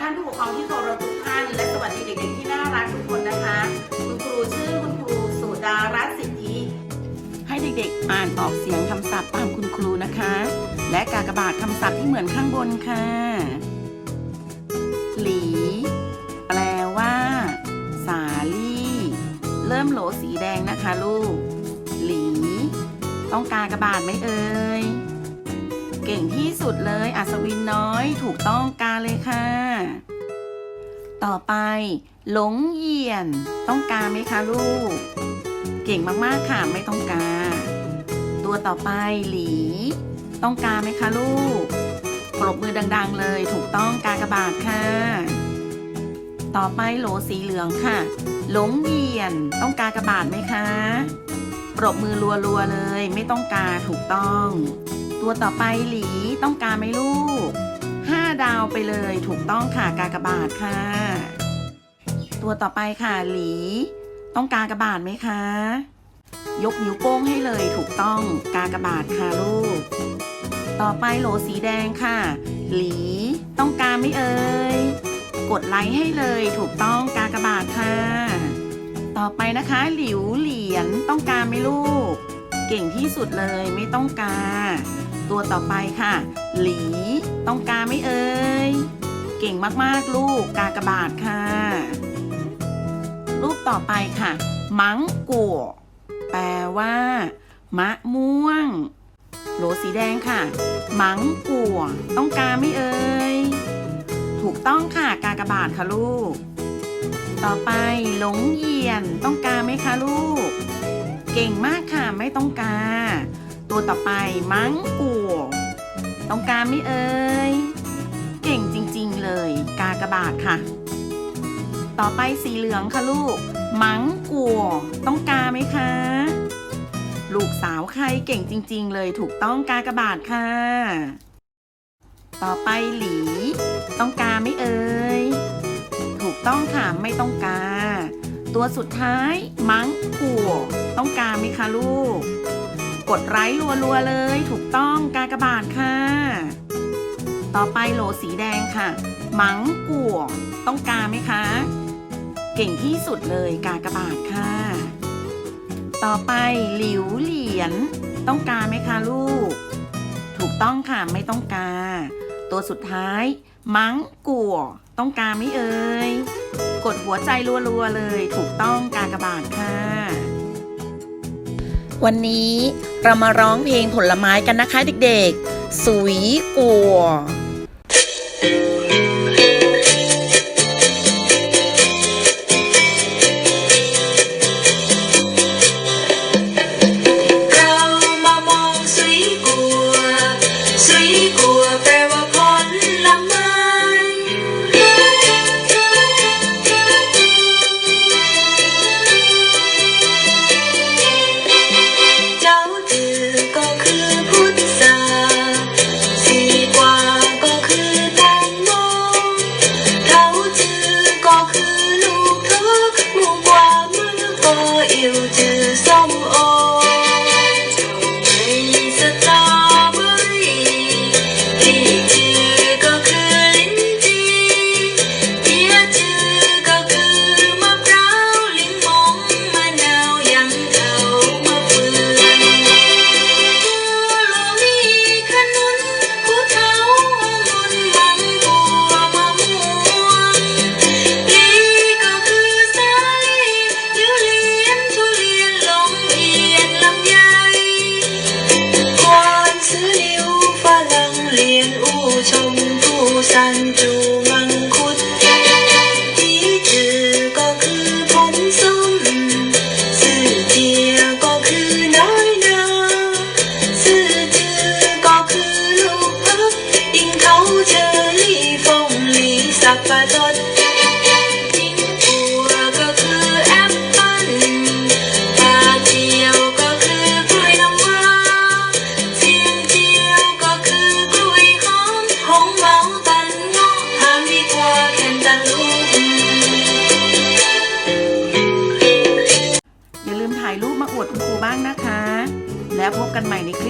ท่านผู้ปกครองที่เคารพทุกท่าน และสวัสดีเด็กๆที่น่ารักทุกคนนะคะ คุณครูชื่อคุณครูสุดารัตน์สิทธิให้เด็กๆอ่านออกเสียงคำศัพท์ตามคุณครูนะคะ และกากบาทคำศัพท์ที่เหมือนข้างบนค่ะหลีแปลว่า สาลี่ เริ่มโหลสีแดงนะคะลูก หลี ต้องกากบาทไหมเอ่ย ก่งที่สุดเลย อัศวินน้อยถูกต้องกาเลยค่ะ ต่อไป หลงเหยียน ต้องกาไหมคะลูก เก่งมากๆค่ะไม่ต้องกาตัวต่อไปหลี ต้องกาไหมคะลูกปรบมือดัง ๆ เลย ถูกต้องกากระบาทค่ะ ต่อไปโหลสีเหลืองค่ะ หลงเหยียน ต้องกากระบาทไหมคะปรบมือรัวๆเลย ไม่ต้องกาถูกต้อง ตัวต่อไปหลีต้องการไหมลูก 5 ดาวไปเลยถูกต้องค่ะกากบาทค่ะ ตัวต่อไปค่ะหลี ต้องการกระบาทไหมคะ ยกนิ้วโป้งให้เลยถูกต้องกากบาทค่ะลูก ต่อไปโหลสีแดงค่ะ หลี ต้องการไหมเอ่ยกดไลค์ให้เลยถูกต้องกากบาทค่ะ ต่อไปนะคะ หลิวเหรียญต้องการไหมลูก เก่งที่สุดเลยไม่ต้องกา ตัวต่อไปค่ะ หลี ต้องกาไม่เอ่ยเก่งมากๆลูกกากระบาทค่ะ รูปต่อไปค่ะมังกัวแปลว่า มะม่วง โหลสีแดงค่ะ มังกัวต้องกาไม่เอ่ยถูกต้องค่ะกากระบาทค่ะลูก ต่อไปหลงเหยียนต้องกาไหมคะลูก เก่งมากค่ะไม่ต้องกา ตัวต่อไปมังกัวต้องการไหม่เอ่ยเก่งจริงๆเลย กากระบาทค่ะ ต่อไปสีเหลืองค่ะลูก มังกัวต้องกาไหมคะ ลูกสาวใครเก่งจริง ๆ เลยถูกต้องกากระบาทค่ะ ต่อไปหลี ต้องกาไหม่เอ่ยถูกต้องค่ะไม่ต้องกา ตัวสุดท้ายมังกัวต้องการไหมคะลูก กดไลค์รัวๆเลย ถูกต้องกากบาทค่ะ ต่อไปโหลสีแดงค่ะ มังกัวต้องการไหมคะ เก่งที่สุดเลยกากบาทค่ะ ต่อไปหลิวเหรียญต้องการไหมคะลูก ถูกต้องค่ะไม่ต้องการ ตัวสุดท้าย มังกัว ต้องการไม่เอ่ย กดหัวใจรัวๆเลย ถูกต้องกากบาทค่ะ วันนี้เรามาร้องเพลงผลไม้กันนะคะเด็กๆ สุยกัว กันใหม่ในคลิป